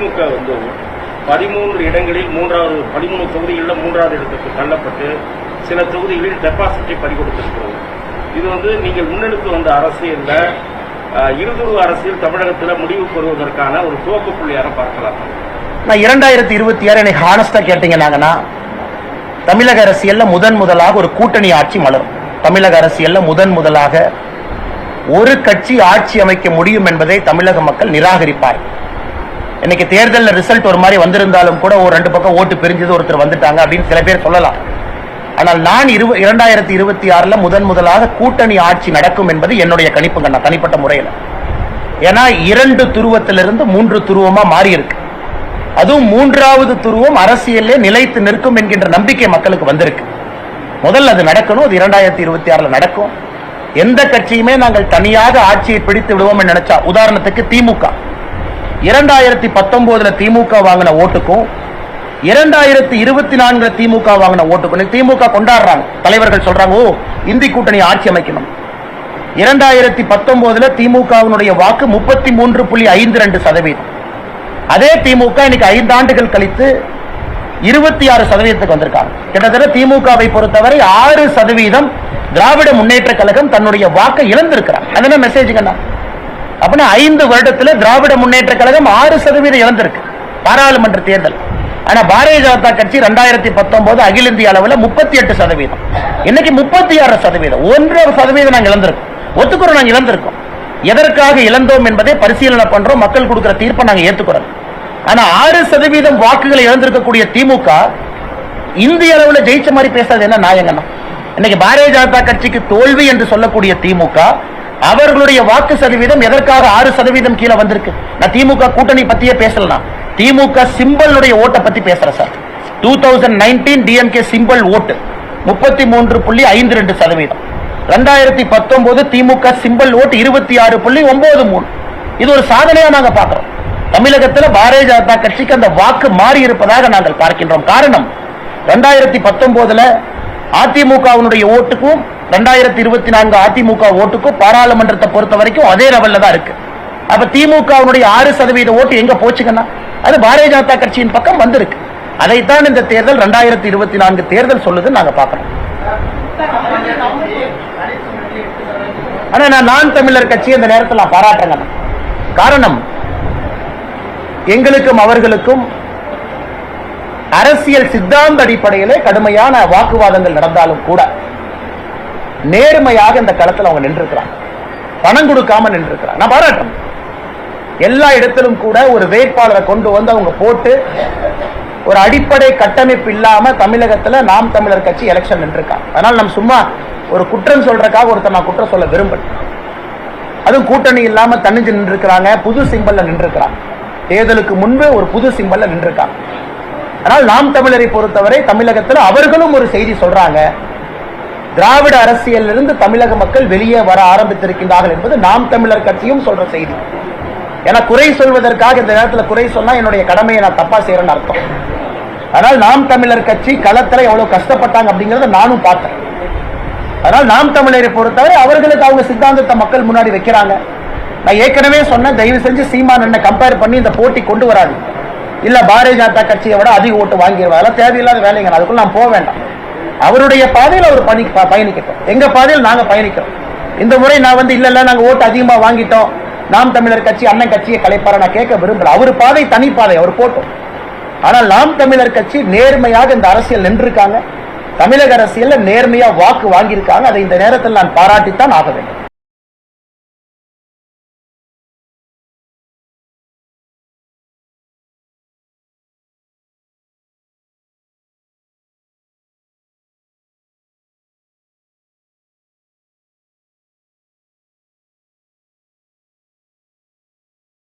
திமுக வந்து பதிமூன்று இடங்களில் மூன்றாவது பதிமூணு தொகுதிகளில் மூன்றாவது இடத்துக்கு தள்ளப்பட்டு சில தொகுதிகளில் டெபாசிட்டை பறிகொடுத்திருக்கிறது இது வந்து நீங்கள் முன்னெடுத்து வந்த அரசியல்ல இருதுருவ அரசியல் தமிழகத்தில் முடிவு பெறுவதற்கான ஒரு துவக்க புள்ளியாக பார்க்கலாம். நான் இரண்டாயிரத்தி இருபத்தி ஆறு எனக்கு ஹானஸ்டா கேட்டீங்கன்னாங்கன்னா தமிழக அரசியல்ல முதன் முதலாக ஒரு கூட்டணி ஆட்சி மலரும். தமிழக அரசியல்ல முதன் முதலாக ஒரு கட்சி ஆட்சி அமைக்க முடியும் என்பதை தமிழக மக்கள் நிராகரிப்பார் இன்னைக்கு தேர்தலில் ரிசல்ட் ஒரு மாதிரி வந்திருந்தாலும் கூட ஒரு ரெண்டு பக்கம் ஓட்டு பிரிஞ்சது ஒருத்தர் வந்துட்டாங்க அப்படின்னு சில பேர் சொல்லலாம். ஆனால் நான் இரு இரண்டாயிரத்தி இருபத்தி ஆறுல முதன் முதலாக கூட்டணி ஆட்சி நடக்கும் என்பது என்னுடைய கணிப்புங்க நான் தனிப்பட்ட முறையில். ஏன்னா இரண்டு துருவத்திலிருந்து மூன்று துருவமா மாறி இருக்கு அதுவும் மூன்றாவது துருவம் அரசியலே நிலைத்து நிற்கும் என்கின்ற நம்பிக்கை மக்களுக்கு வந்திருக்கு. முதல்ல அது நடக்கணும் அது இரண்டாயிரத்தி இருபத்தி ஆறுல நடக்கும். எந்த கட்சியுமே நாங்கள் தனியாக ஆட்சியை பிடித்து விடுவோம் நினைச்சா உதாரணத்துக்கு திமுக. இரண்டாயிரத்தி பத்தொன்பதுல திமுக வாங்கின ஓட்டுக்கும் இரண்டாயிரத்தி இருபத்தி நான்குல திமுக வாங்கின ஓட்டுக்கும் திமுக கொண்டாடுறாங்க. தலைவர்கள் சொல்றாங்க ஓ இந்தி கூட்டணி ஆட்சி அமைக்கணும். இரண்டாயிரத்தி பத்தொன்பதுல திமுகவினுடைய வாக்கு முப்பத்தி மூன்று புள்ளி ஐந்து ரெண்டு சதவீதம். அதே திமுக இன்னைக்கு ஐந்து ஆண்டுகள் கழித்து இருபத்தி ஆறு சதவீதத்துக்கு வந்திருக்காங்க. கிட்டத்தட்ட திமுகவை பொறுத்தவரை ஆறு சதவீதம் திராவிட முன்னேற்ற கழகம் தன்னுடைய வாக்கை இழந்திருக்கிறார் அது என்ன மெசேஜ்ங்கண்ணா அப்படின்னா ஐந்து வருடத்துல திராவிட முன்னேற்ற கழகம் ஆறு சதவீதம் இழந்திருக்கு. பாராளுமன்ற தேர்தல். ஆனா பாரதிய ஜனதா கட்சி ரெண்டாயிரத்தி பத்தொன்பது அகில இந்திய அளவுல முப்பத்தி எட்டு சதவீதம். இன்னைக்கு முப்பத்தி ஆறு சதவீதம். ஒன்றரை சதவீதம் நாங்கள் இழந்திருக்கோம். ஒத்துக்கிறோம் நாங்கள் இழந்திருக்கோம். எதற்காக இழந்தோம் என்பதை பரிசீலனை பண்றோம் மக்கள் கொடுக்கிற தீர்ப்பை நாங்க ஏத்துக்கிறோம். ஆனா ஆறு சதவீதம் வாக்குகளை இழந்திருக்கக்கூடிய திமுக இந்திய அளவுல ஜெயிச்ச மாதிரி பேசுறது என்ன நாயங்கண்ணா இன்னைக்கு பாரதிய ஜனதா கட்சிக்கு தோல்வி என்று சொல்லக்கூடிய திமுக அவர்களுடைய வாக்கு சதவீதம் எதற்காக ஆறு சதவீதம் கீழே வந்திருக்கு? நான் திமுக கூட்டணி பத்தியே பேசலாம் திமுக சிம்பலுடைய ஓட்டை பத்தி பேசுறேன் sir. Two thousand nineteen DMK symbol vote. முப்பத்தி மூன்று புள்ளி ஐந்து ரெண்டு சதவீதம். ரெண்டாயிரத்தி பத்தொன்பது திமுக சிம்பல் ஓட்டு இருபத்தி ஆறு புள்ளி ஒன்பது மூணு. இது ஒரு சாதனையா நாங்க பாக்குறோம் தமிழகத்தில் பாரதிய ஜனதா கட்சிக்கு அந்த வாக்கு மாறி இருப்பதாக நாங்கள் பார்க்கின்றோம். காரணம் ரெண்டாயிரத்தி பத்தொன்பதுல அதிமுகவினுடைய ஓட்டுக்கும் ரெண்டாயிரத்தி இருபத்தி நான்கு அதிமுக ஓட்டுக்கும் பாராளுமன்றத்தை பொறுத்த வரைக்கும் அதே லெவல்ல தான் இருக்கு. அப்ப திமுகவினுடைய ஆறு சதவீத ஓட்டு எங்க போச்சுங்கன்னா அது பாரதிய ஜனதா கட்சியின் பக்கம் வந்திருக்கு. அதைத்தான் இந்த தேர்தல் ரெண்டாயிரத்தி இருபத்தி நான்கு தேர்தல் சொல்லுது நாங்க பார்க்கிறோம். ஆனா நான் நான் தமிழர் கட்சி இந்த நேரத்தில் நான் பாராட்டுறேங்க. காரணம் எங்களுக்கும் அவர்களுக்கும் அரசியல் சித்தாந்த அடிப்படையிலே கடுமையான வாக்குவாதங்கள் நடந்தாலும் கூட நேர்மையாக இந்த களத்தில் அவங்க நின்றுக்கிறாங்க பணம் கொடுக்காம நின்றுக்கிறாங்க நான் பாராட்டுறேன் எல்லா இடத்திலும் கூட ஒரு வேட்பாளரை கொண்டு வந்து அவங்க போட்டு ஒரு அடிப்படை கட்டமைப்பு இல்லாம தமிழகத்துல நாம் தமிழர் கட்சி எலெக்ஷன் நின்றுருக்காங்க. அதனால நம்ம சும்மா ஒரு குற்றம் சொல்றதுக்காக ஒருத்தர் நான் குற்றம் சொல்ல விரும்புறேன் அதுவும் கூட்டணி இல்லாம தனிஞ்சு நின்றுருக்கிறாங்க. புது சிம்பல்ல நின்றுருக்கிறாங்க. தேர்தலுக்கு முன்பு ஒரு புது சிம்பல்ல நின்றுருக்காங்க. ஆனால் நாம் தமிழரை பொறுத்தவரை தமிழகத்தில் அவர்களும் ஒரு செய்தி சொல்றாங்க. திராவிட அரசியலிருந்து தமிழக மக்கள் வெளியே வர ஆரம்பித்திருக்கின்றார்கள் என்பது நாம் தமிழர் கட்சியும் சொல்ற செய்தி. ஏன்னா குறை சொல்வதற்காக இந்த நேரத்தில் குறை சொன்னா என்னுடைய கடமையை நான் தப்பா செய்யறேன்னு அர்த்தம். ஆனால் நாம் தமிழர் கட்சி களத்தில் எவ்வளவு கஷ்டப்பட்டாங்க அப்படிங்கறத நானும் பார்த்தேன். அதனால் நாம் தமிழரை பொறுத்தவரை அவர்களுக்கு அவங்க சித்தாந்தத்தை மக்கள் முன்னாடி வைக்கிறாங்க. நான் ஏற்கனவே சொன்னேன் தயவு செஞ்சு சீமான் என்ன கம்பேர் பண்ணி இந்த போட்டி கொண்டு வராது. இல்ல பாரதிய ஜனதா கட்சியை விட அதிக ஓட்டு வாங்கிடுவாங்க அதெல்லாம் தேவையில்லாத வேலைங்க அதுக்குள்ள நான் போக வேண்டாம். அவருடைய பாதையில் அவர் பணி பயணிக்கட்டும். எங்க பாதையில் நாங்க பயணிக்கிறோம். இந்த முறை நான் வந்து இல்ல இல்ல நாங்க ஓட்டு அதிகமா வாங்கிட்டோம். நாம் தமிழர் கட்சி அண்ணன் கட்சியை கலைப்பார? நான் கேட்க விரும்பல. அவர் பாதை தனி பாதை அவர் போட்டோம். ஆனால் நாம் தமிழர் கட்சி நேர்மையாக இந்த அரசியல் நின்றிருக்காங்க. தமிழக அரசியல்ல நேர்மையா வாக்கு வாங்கியிருக்காங்க. அதை இந்த நேரத்தில் நான் பாராட்டித்தான் ஆக வேண்டும்.